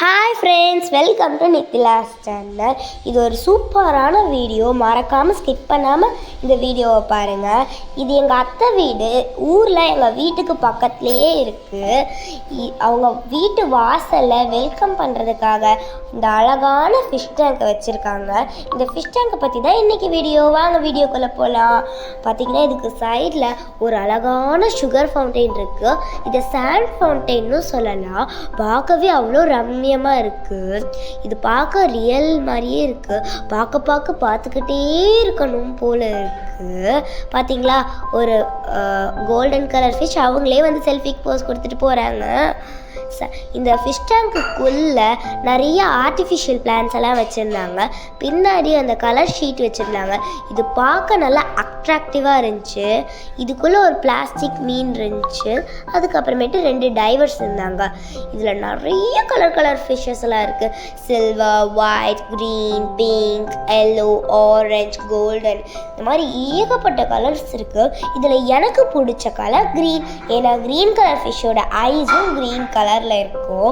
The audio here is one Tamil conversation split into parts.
Hi friends welcome to Nithila's channel இது ஒரு சூப்பரான வீடியோ மறக்காமல் ஸ்கிப் பண்ணாமல் இந்த வீடியோவை பாருங்கள் இது எங்கள் அத்தை வீடு. ஊரில் எங்கள் வீட்டுக்கு பக்கத்துலேயே இருக்குது அவங்க வீட்டு வாசலில் வெல்கம் பண்ணுறதுக்காக இந்த அழகான ஃபிஷ் டேங்கை வச்சுருக்காங்க. இந்த ஃபிஷ் டேங்கை பற்றி தான் இன்றைக்கி வீடியோ வாங்க வீடியோக்குள்ளே போகலாம் பார்த்திங்கன்னா இதுக்கு சைடில் ஒரு அழகான சுகர் ஃபவுண்டெயின் இருக்குது இதை சாண்ட் ஃபவுண்டைன்னு சொல்லலாம். பார்க்கவே அவ்வளோ ரம்மி ரம்மியமாக இருக்குது இது பார்க்க ரியல் மாதிரியே இருக்குது பார்க்க பார்க்க பார்த்துக்கிட்டே இருக்கணும் போல இருக்குது பார்த்தீங்களா ஒரு கோல்டன் கலர் ஃபிஷ் அவங்களே வந்து செல்ஃபிக்கு போஸ் கொடுத்துட்டு போகிறாங்க ச- இந்த ஃபிஷ் டேங்க்குள்ளே நிறைய ஆர்டிஃபிஷியல் பிளான்ஸ் எல்லாம் வச்சுருந்தாங்க. பின்னாடி அந்த கலர் ஷீட் வச்சுருந்தாங்க. இது பார்க்க நல்லா அட்ராக்டிவாக இருந்துச்சு. இதுக்குள்ளே ஒரு பிளாஸ்டிக் மீன் இருந்துச்சு. அதுக்கப்புறமேட்டு ரெண்டு டைவர்ஸ் இருந்தாங்க. இதில் நிறைய கலர் கலர் ஃபிஷ்ஷஸ் எல்லாம் இருக்குது silver white green pink yellow orange golden இந்த மாதிரி ஏகப்பட்ட கலர்ஸ் இருக்குது இதில் எனக்கு பிடிச்ச கலர் க்ரீன் ஏன்னா க்ரீன் கலர் ஃபிஷ்ஷோட ஐஸும் க்ரீன் கலரில் இருக்கும்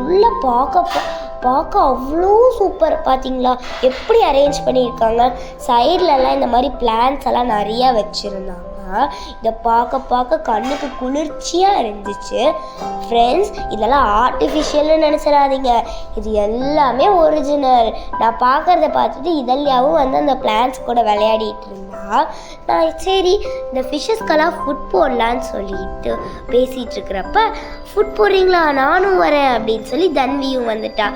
உள்ளே பார்க்க பார்க்க அவ்வளோ சூப்பர் பார்த்தீங்களா எப்படி அரேஞ்ச் பண்ணியிருக்காங்க? சைட்லலாம் இந்த மாதிரி பிளான்ஸ் எல்லாம் நிறையா வச்சுருந்தாங்க. இதை பார்க்க பார்க்க கண்ணுக்கு குளிர்ச்சியாக இருந்துச்சு. ஃப்ரெண்ட்ஸ் இதெல்லாம் ஆர்டிஃபிஷியல்னு நினச்சிடாதீங்க. இது எல்லாமே ஒரிஜினல் நான் பார்க்குறத பார்த்துட்டு இதெல்லாவும் வந்து அந்த பிளான்ஸ் கூட விளையாடிட்டு இருந்தா நான் சரி இந்த ஃபிஷ்ஷஸ்க்கெல்லாம் ஃபுட் போடலான்னு சொல்லிட்டு பேசிகிட்டு இருக்கிறப்ப ஃபுட் போடுறீங்களா? நானும் வரேன் அப்படின்னு சொல்லி தன்வியும் வந்துட்டா.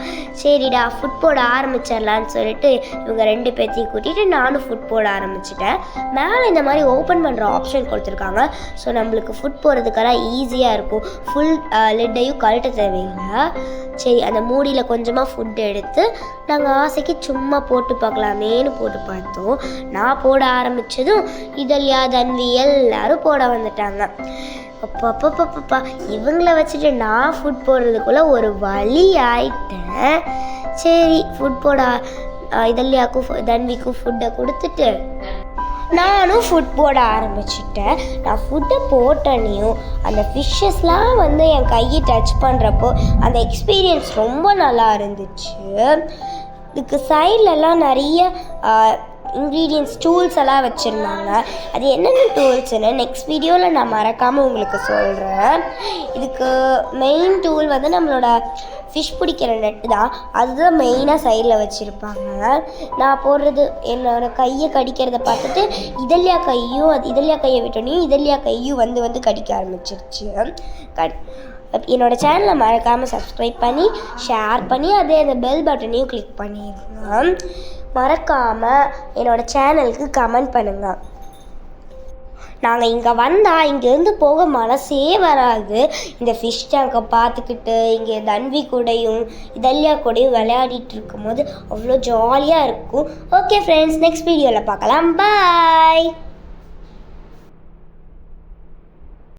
சரிடா ஃபுட் போட ஆரம்பிச்சிடலான்னு சொல்லிட்டு இவங்க ரெண்டு பேர்த்தையும் கூட்டிகிட்டு நானும் ஃபுட் போட ஆரம்பிச்சிட்டேன். மேலே இந்த மாதிரி ஓப்பன் பண்ணுற ஆப்ஷன் கொடுத்துருக்காங்க. ஸோ நம்மளுக்கு ஃபுட் போடுறதுக்கெல்லாம் ஈஸியாக இருக்கும். ஃபுல் லிட்டையும் கழட்ட தேவையில்லை. சரி அந்த மூடியில் கொஞ்சமாக ஃபுட் எடுத்து நாங்கள் ஆசைக்கு சும்மா போட்டு பார்க்கலாமேன்னு போட்டு பார்த்தோம். நான் போட ஆரம்பித்ததும் இதழியா தன்வி எல்லாரும் போட வந்துட்டாங்க. அப்பப்பப்பா இவங்கள வச்சுட்டு நான் ஃபுட் போடுறதுக்குள்ளே ஒரு வழி ஆயிட்டேன். சரி ஃபுட் போட ஆ, இதழ்யாக்கும் ஃபு- தன்விக்கும் ஃபுட்டை கொடுத்துட்டு நானும் ஃபுட் போட ஆரம்பிச்சிட்டேன். நான் ஃபுட்டை போட்டனையும் அந்த ஃபிஷ்ஷஸ்லாம் வந்து என் கையை டச் பண்ணுறப்போ அந்த எக்ஸ்பீரியன்ஸ் ரொம்ப நல்லா இருந்துச்சு. இதுக்கு சைட்லலாம் நிறைய இன்க்ரீடியன்ஸ் டூல்ஸ் எல்லாம் வச்சுருந்தாங்க. அது என்னென்ன டூல்ஸ்னு நெக்ஸ்ட் வீடியோவில் நான் மறக்காமல் உங்களுக்கு சொல்கிறேன் இதுக்கு மெயின் டூல் வந்து நம்மளோட ஃபிஷ் பிடிக்கிற நெட்டு தான். அதுதான் மெயினாக சைடில் வச்சுருப்பாங்க. நான் போடுறது என்னோட கையை கடிக்கிறத பார்த்துட்டு இதழியா கையும் அது இதழியா கையை விட்டோனையும் இதழியா கையும் வந்து வந்து கடிக்க ஆரம்பிச்சிருச்சு. கடி என்னோடய சேனலை மறக்காமல் சப்ஸ்கிரைப் பண்ணி ஷேர் பண்ணி அதே அந்த பெல் பட்டனையும் கிளிக் பண்ணிடுங்க. மறக்காமல் என்னோட சேனலுக்கு கமெண்ட் பண்ணுங்கள் நாங்கள் இங்கே வந்தால் இங்கேருந்து போக மனசே வராது. இந்த ஃபிஷ் டேங்கை பார்த்துக்கிட்டு இங்கே தன்வி கூடயும் இதல்யா கூடயும் விளையாடிட்டு இருக்கும்போது அவ்வளோ ஜாலியாக இருக்கும். ஓகே ஃப்ரெண்ட்ஸ் நெக்ஸ்ட் வீடியோவில் பார்க்கலாம். பாய்